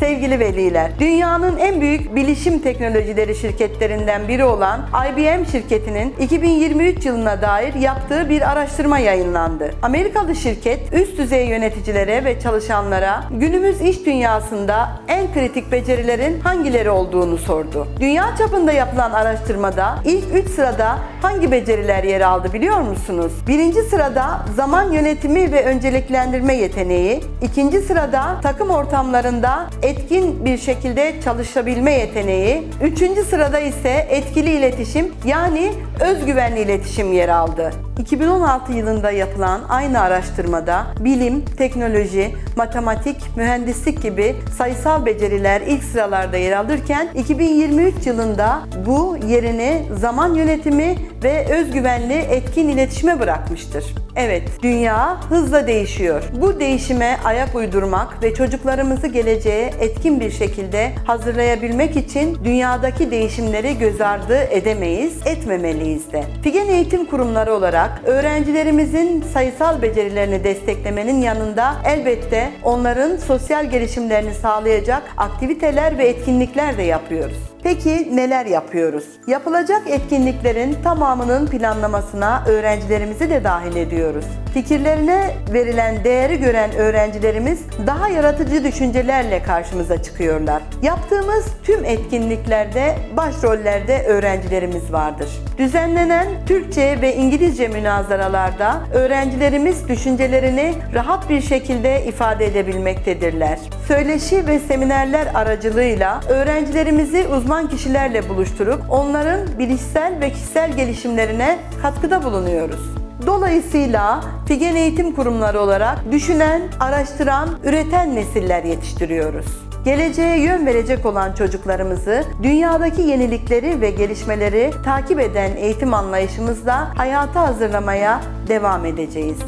Sevgili veliler, dünyanın en büyük bilişim teknolojileri şirketlerinden biri olan IBM şirketinin 2023 yılına dair yaptığı bir araştırma yayınlandı. Amerikalı şirket üst düzey yöneticilere ve çalışanlara günümüz iş dünyasında en kritik becerilerin hangileri olduğunu sordu. Dünya çapında yapılan araştırmada ilk 3 sırada hangi beceriler yer aldı biliyor musunuz? Birinci sırada zaman yönetimi ve önceliklendirme yeteneği, ikinci sırada takım ortamlarında etkin bir şekilde çalışabilme yeteneği, üçüncü sırada ise etkili iletişim yani özgüvenli iletişim yer aldı. 2016 yılında yapılan aynı araştırmada bilim, teknoloji, matematik, mühendislik gibi sayısal beceriler ilk sıralarda yer alırken 2023 yılında bu yerini zaman yönetimi ve özgüvenli etkin iletişime bırakmıştır. Evet, dünya hızla değişiyor. Bu değişime ayak uydurmak ve çocuklarımızı geleceğe etkin bir şekilde hazırlayabilmek için dünyadaki değişimleri göz ardı edemeyiz, etmemeliyiz de. Figen Eğitim Kurumları olarak öğrencilerimizin sayısal becerilerini desteklemenin yanında elbette onların sosyal gelişimlerini sağlayacak aktiviteler ve etkinlikler de yapıyoruz. Peki neler yapıyoruz? Yapılacak etkinliklerin tamamının planlamasına öğrencilerimizi de dahil ediyoruz. Fikirlerine verilen değeri gören öğrencilerimiz daha yaratıcı düşüncelerle karşımıza çıkıyorlar. Yaptığımız tüm etkinliklerde başrollerde öğrencilerimiz vardır. Düzenlenen Türkçe ve İngilizce münazaralarda öğrencilerimiz düşüncelerini rahat bir şekilde ifade edebilmektedirler. Söyleşi ve seminerler aracılığıyla öğrencilerimizi uzman kişilerle buluşturup onların bilişsel ve kişisel gelişimlerine katkıda bulunuyoruz. Dolayısıyla Figen Eğitim Kurumları olarak düşünen, araştıran, üreten nesiller yetiştiriyoruz. Geleceğe yön verecek olan çocuklarımızı dünyadaki yenilikleri ve gelişmeleri takip eden eğitim anlayışımızla hayata hazırlamaya devam edeceğiz.